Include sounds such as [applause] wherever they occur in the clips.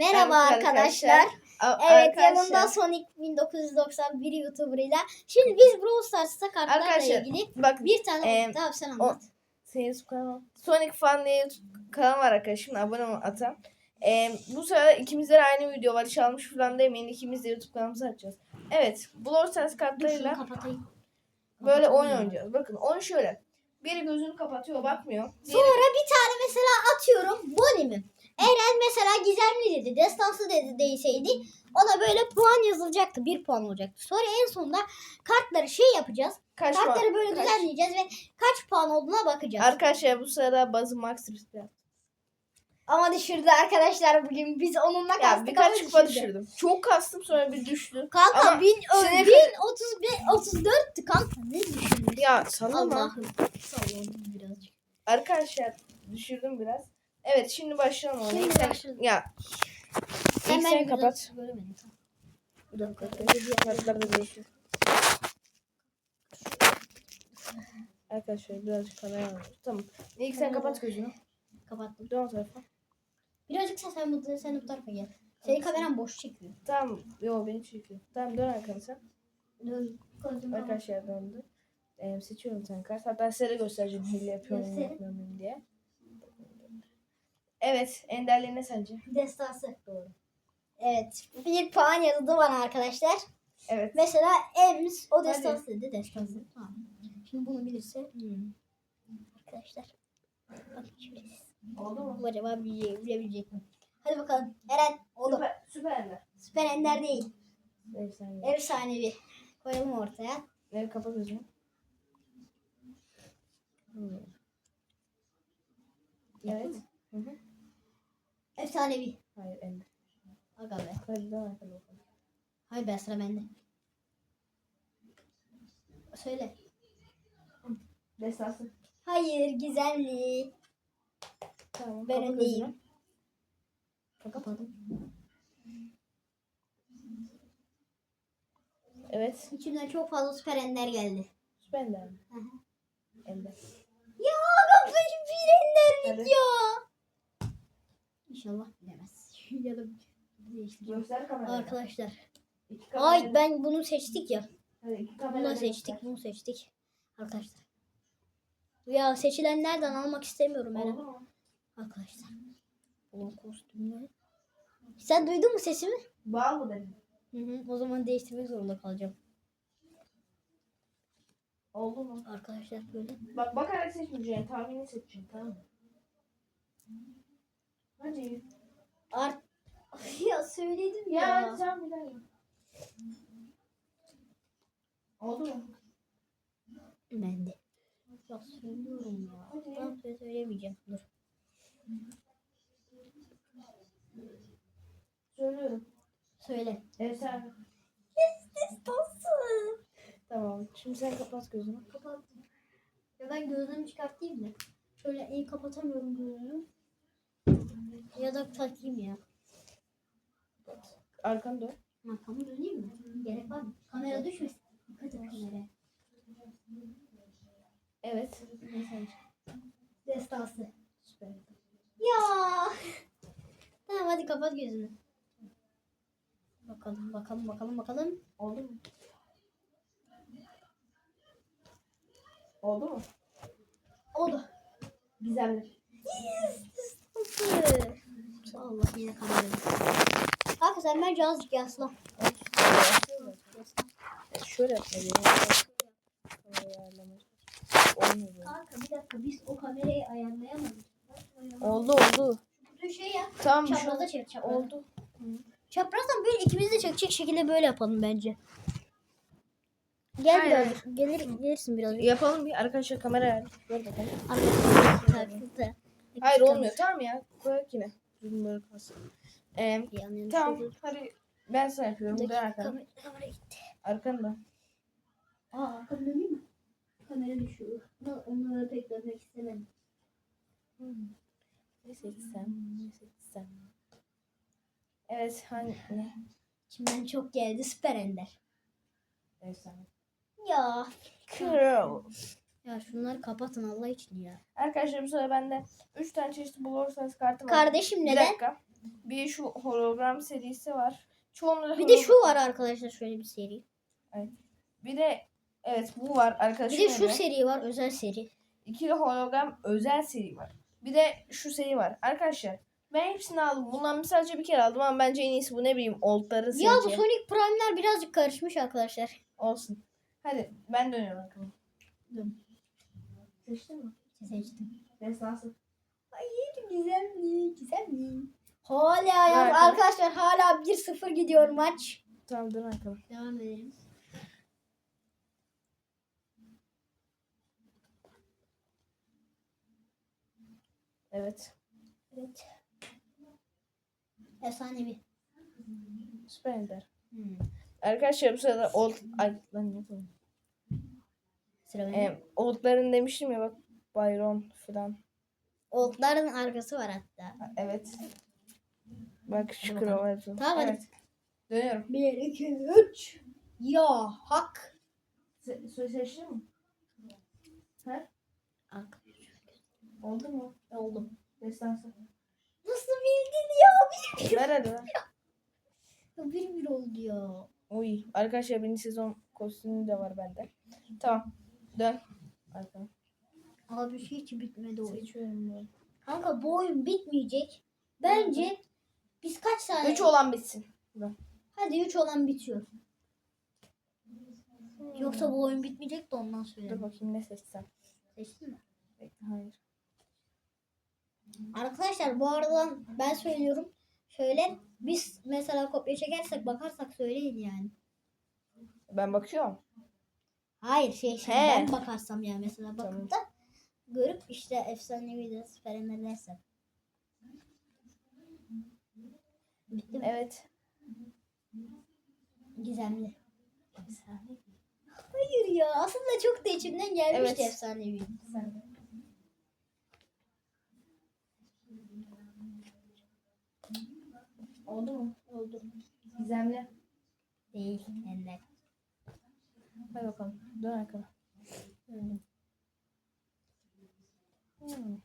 Merhaba arkadaşlar. A- Evet arkadaşlar, yanımda Sonic 1991 YouTuber'ıyla. Şimdi biz Brawl Stars'ta kartlarla Arkadaşlar, ilgili bak bir tane Em, tamam sen anlat. senin kanalı. Sonic Fan diye kanalı var arkadaşım. Abone ol atan. Ee, bu sefer ikimizde de aynı video var. Çalmış falan demeyin. İkimiz de YouTube kanalımızı açacağız. Evet. Brawl Stars kartlarıyla kapatayım. böyle oyun Kapatamıyorum. oynayacağız. Bakın oyun şöyle. Biri gözünü kapatıyor bakmıyor. Diğeri- Sonra bir tane mesela atıyorum Bonnie mi? Eren mesela gizemli dedi, destansı dedi değseydi ona böyle puan yazılacaktı. Bir puan olacaktı. Sonra en sonunda kartları şey yapacağız. kaç Kartları puan- böyle kaç- düzenleyeceğiz ve kaç puan olduğuna bakacağız. Arkadaşlar bu sırada bazı max risk yaptım. Ama düşürdü arkadaşlar bugün. Biz onunla Ya kastık birkaç ama kupa düşürdü. düşürdüm. Çok kastım sonra bir düştü. Kanka Ama 1000 size- 1034'tü kanka. Ne düşündün? Ya sallama. Allah'ım. Salladım birazcık. Arkadaşlar düşürdüm biraz. Evet şimdi başlayalım. Şimdi İlk sen- başlayalım. Ya İlk sen kapat. Bir dakika. Da. Arkadaşlar birazcık kamera alıyoruz. Tamam. İlk sen kapat gözünü. Kapattım. Dön o tarafa. Birazcık sen, sen, bu, sen bu tarafa gel. Senin kameran boş çekiyor. Tamam. Yo beni çekiyor. Tamam dön arkana sen. Arkadaşlar döndü. Ee, seçiyorum sen kart. Hatta size de göstereceğim hile yapıyorum mu muyum diye. Evet. Enderli ne sence? Destansı. Doğru. Evet. Bir puan yazıldı bana arkadaşlar. Evet. Mesela Ems o destansı dedi. Destansı. Tamam. Şimdi bunu bilirse hmm. arkadaşlar. Oldu mu? Acaba bilecek, bilebilecek mi? Hadi bakalım. Eren oğlum. Süper, süper ender. Süper Ender değil. Efsane. Efsanevi. Koyalım ortaya. Evet kapat gözünü. Hmm. Evet. Hı hı. Efsanevi. Hayır ender. Aga be. Dön arkana bakalım. Hayır be sıra bende. Söyle. Destansı. Hayır gizemli. Tamam. Ben kapat öndeyim. gözünü. Kapadım. Evet. İçimden çok fazla süper ender geldi. Süper ender mi? Hı hı. Ender. Ya kafayı bir enderlik Hadi. ya. İnşallah bilemez. [laughs] ya da değiştireceğim. Göster kamerayı. Arkadaşlar. İki kamerayı- Ay ben bunu seçtik ya. Hadi iki Bunu seçtik. göster. Bunu seçtik. Arkadaşlar. Ya seçilenlerden almak istemiyorum Oldu mu? Arkadaşlar. Ulan kostümler. Sen duydun mu sesimi? Bağ mı dedin? Hı hı. O zaman değiştirmek zorunda kalacağım. Oldu mu? Arkadaşlar böyle. Bak bakarak seçmeyeceksin. Tahmini seçeceksin tamam mı? Hadi. Art [laughs] ya söyledim Ya, ya. hadi sen bir daha yap. Oldu mu? Ben de. Ya söylüyorum ya. Hadi. Tamam söyle söylemeyeceğim. Dur. Söylüyorum. Söyle. Efsane. Destansı. Tamam. Şimdi sen kapat gözünü. Kapattım. Ya ben gözlerimi çıkartayım mı? Şöyle iyi kapatamıyorum gözümü. Ya da takayım ya. Arkanı dön. Arkamı döneyim mi? Gerek var mı? Kamera düşmesin. Dikkat et kameraya. Evet. Sence? Destansı. Süper. Ya. [laughs] Tamam hadi kapat gözünü. Bakalım bakalım bakalım bakalım. Oldu mu? Oldu mu? Oldu. Gizemli. Yes. Destansı. Allah yine kamera Kanka sen bence azıcık yaslan. Şöyle. Kamerayı böyle. Kanka bir dakika biz o kamerayı ayarlayamadık. Oldu oldu. Bütün şey ya. Tamam şu Çaprazda çevir çaprazda. oldu. Çaprazdan böyle ikimiz de çekecek şekilde böyle yapalım bence. Gel Hayır, birazcık. Gelir, gelirsin birazcık. Yapalım bir arkadaşlar kamera ayarlı. Ver bakalım. Arkadaşlar. Hayır olmuyor tamam ya. Koyak yine. Böyle kalsın. Ee, tamam hadi ben sana yapıyorum. Dön arkana. Kamera, gitti. Arkanda. Aa arkamı döneyim mi? Kamera düşüyor. Ama Onları pek dönmek istemedim. Ne seçsem? Ne seçsem? Evet hangi ne? İçimden çok geldi süper ender. Efsane. Ya. Kral. Ya şunları kapatın Allah için ya. Arkadaşlar bu sefer bende 3 tane Brawl Stars kartım var. Kardeşim Bir neden? dakika. Bir şu hologram serisi var. Çoğunluğu Bir de şu var arkadaşlar şöyle bir seri. Bir de evet bu var Bir arkadaşım. de şu seri var özel seri. İkili hologram özel seri var. Bir de şu seri var. Arkadaşlar ben hepsini aldım. Bundan sadece bir kere aldım ama bence en iyisi bu ne bileyim oldları Ya bu. Sonic Prime'ler birazcık karışmış arkadaşlar. Olsun. Hadi ben dönüyorum bakalım. Dön. Seçtin mi? Seçtim. Destansı. Hayır gizemli gizemli. Hala ya Evet. arkadaşlar hala 1-0 gidiyor maç. Tamam dön bakalım. Devam edelim. Evet. Evet. Efsanevi. Süper Ender. Hmm. Arkadaşlar bu sırada old... Ay lan ne yapayım? Sıra. Ee, oldların demiştim ya bak Byron falan. Oldların arkası var hatta. Ha, Evet. Bak şu bakalım. kravat. Tamam, hadi. evet. Dönüyorum. 1, 2, 3. Ya hak. Se söz seçtin mi? Ha? Oldu mu? Oldum. Destansı. Nasıl bildin ya? Ver hadi ver. Bir bir oldu ya. Uy. Arkadaşlar birinci sezon kostümü de var bende. Tamam. Dön. Arkana. Abi hiç bitmedi oyun. Seçiyorum ben. Kanka bu oyun bitmeyecek. Bence biz kaç saniye? 3 olan bitsin. Dön. Hadi 3 olan bitiyor. Yoksa bu oyun bitmeyecek de ondan Dur bakayım ne seçsem. Seçtin mi? Bekle hayır. Arkadaşlar bu arada ben söylüyorum. Şöyle biz mesela kopya çekersek bakarsak söyleyin yani. Ben bakıyorum. Hayır şey şey He. ben bakarsam yani mesela bakıp da görüp işte efsanevi de süper edersem. Bitti mi? Evet. Gizemli. Hayır ya aslında çok da içimden gelmişti Evet. efsanevi. Oldu mu? Oldu. Gizemli. Değil Ender. Hadi bakalım. Dön arkana. Öyle. Hmm.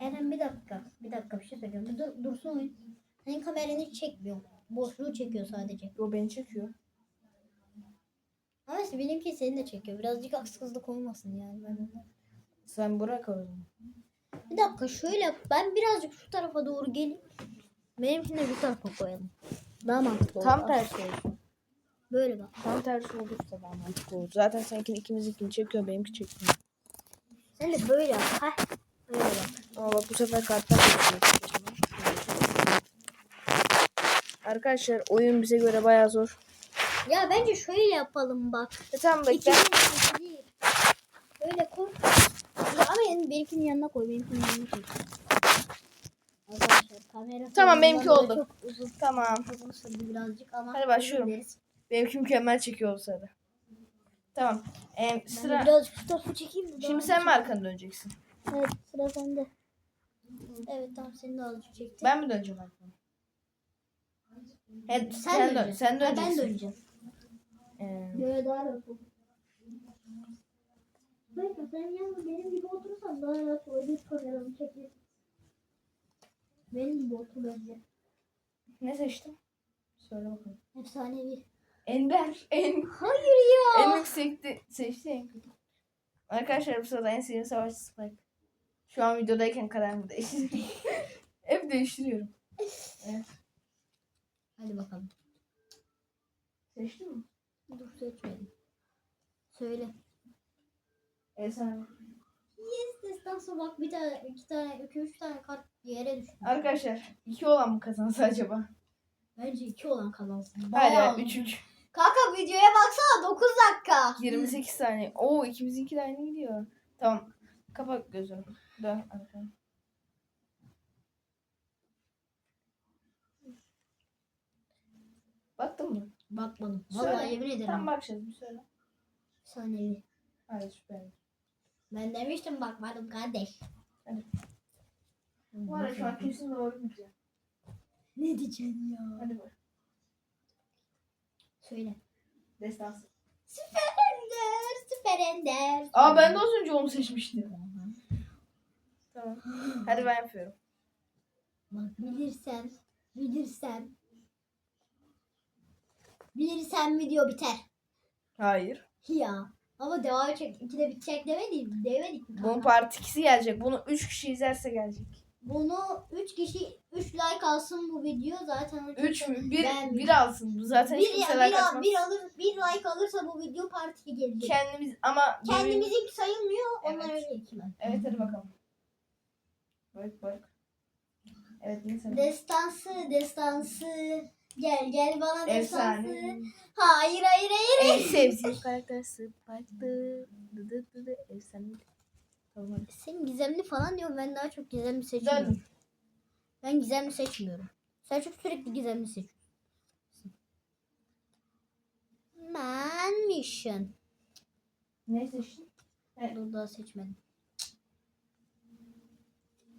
Eren bir dakika. Bir dakika bir şey söyleyeceğim. Bir dur, dursun oyun. Senin kameranı hiç çekmiyor. Boşluğu çekiyor sadece. O beni çekiyor. Ama işte benimki seni de çekiyor. Birazcık haksızlık olmasın yani. Ben Sen bırak o zaman. Bir dakika şöyle. Ben birazcık şu tarafa doğru geleyim. Benimkini de bu tarafa koyalım. Daha mantıklı olur. Tam tersi olsun. Böyle bak. Tam tersi olursa daha mantıklı olur. Zaten seninkini ikimizinkini çekiyor benimki çekmiyor. Sen de böyle yap. Heh. Böyle bak. Ama bak bu sefer kartlar geçiyor. Arkadaşlar oyun bize göre bayağı zor. Ya bence şöyle yapalım bak. E tamam ikisi değil. Böyle koy. Ama benimkinin yanına koy. Benimkinin yanına koy. Arkadaşlar kamera Tamam, benimki oldu. Çok uzun, Tamam. uzun sürdü birazcık ama. Hadi başlıyorum. Benimki mükemmel çekiyor o sırada. Tamam. Ee, Ben sıra... birazcık tarafa çekeyim daha Şimdi sen mi arkanı döneceksin? Evet sıra sende. Evet tamam seni de azıcık çektim. Ben mi döneceğim arkanı? He, sen, dön. döneceksin. Sen Ha, döneceksin. ben döneceğim. Ee, Böyle daha rahat. Bekle sen yalnız benim gibi rahat olur. Bir kameramı çekeyim. Benim gibi otur bence. ne seçtim? Söyle bakalım. Efsanevi. Ender. En, Hayır ya. en yüksekti. Seçti en kötü. Arkadaşlar bu sırada en sevdiğim savaşçı Spike. Şu an videodayken kararımı değiştirdim. [laughs] Hep değiştiriyorum. Evet. Hadi bakalım. Seçtin mi? Dur seçmedim. Söyle. Efsane. Yes destansı bak bir tane, iki tane, iki üç tane kart yere düştü. Arkadaşlar iki olan mı kazansa acaba? Bence iki olan kazansın. Hayır Bayağı ya oldu. 3-3. Kanka videoya baksana 9 dakika. 28 saniye. Oo ikimizinki de aynı gidiyor. Tamam. Kapat gözünü. Dön arkana. Baktın mı? Bakmadım. Söyle. Vallahi yemin ederim. Tam bakacağız bir söyle. Efsanevi. Hadi süper. Ben demiştim bakmadım kardeş. Hadi. Bu arada şu an kesin doğru bileceğim. Ne diyeceksin ya? Hadi bak. Söyle. Destansı. Süper Ender. Kerender. Aa ben de az önce onu seçmiştim. Tamam. Hadi ben yapıyorum. Bak bilirsen, bilirsen. Bilirsen video biter. Hayır. Ya. Ama devam edecek. İkide bitecek demedik, demedik mi? Bunun part 2'si gelecek. Bunu 3 kişi izlerse gelecek. Bunu 3 kişi 3 like alsın bu video zaten. 3 mü? 1 Ben- bir alsın. Bu Zaten hiç bir, kimse bir, like atmaz. alır bir like alırsa bu video part 2 gelecek. Kendimiz ama Kendimizinki sayılmıyor. Evet. Onlar öyle iki. Evet hadi bakalım. Bak bak. Evet neyse. Destansı, destansı. Gel gel bana destansı. Efsane. Hayır hayır hayır. En sevdiğim karakter Spike'dı. Dı dı dı dı. Efsane. Tamam. Senin gizemli falan diyor. Ben daha çok gizemli seçmiyorum. Dön. Ben gizemli seçmiyorum. Sen çok sürekli gizemli seçiyorsun. Man mission. Ne seçtin? Evet. Dur daha seçmedim.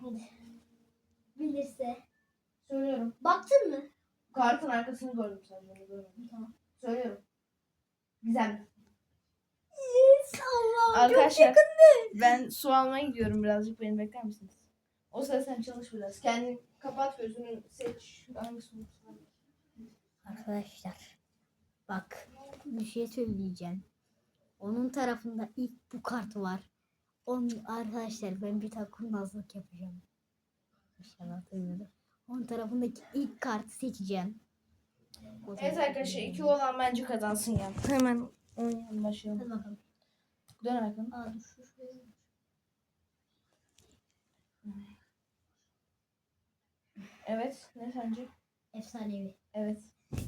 Hadi. Bilirse. Söylüyorum. Baktın mı? Kartın arkasını gördüm. Onu görmedim. Tamam. Söylüyorum. Güzel. Yes Allah'ım Arkadaşlar ben su almaya gidiyorum birazcık beni bekler misiniz? O sırada sen çalış biraz. Kendini kapat gözünü seç. Hangisi olursa. Arkadaşlar bak bir şey söyleyeceğim. Onun tarafında ilk bu kart var. Onun arkadaşlar ben bir tane kurnazlık yapacağım. İnşallah duymadı. Onun tarafındaki ilk kartı seçeceğim. O Evet arkadaşlar iki olan bence kazansın ya. Hemen oynayalım başlayalım. Hadi bakalım. Dön arkanı. Aa dur şu şuraya. Evet. Ne sence? Efsanevi. Evet. [laughs]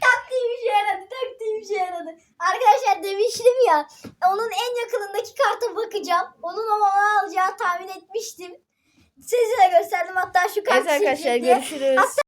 taktiğim işe yaradı. Taktiğim işe yaradı. Arkadaşlar demiştim ya. Onun en yakınındaki karta bakacağım. Onun o bana alacağı tahmin etmiştim. Size de gösterdim hatta şu kartı Evet arkadaşlar görüşürüz.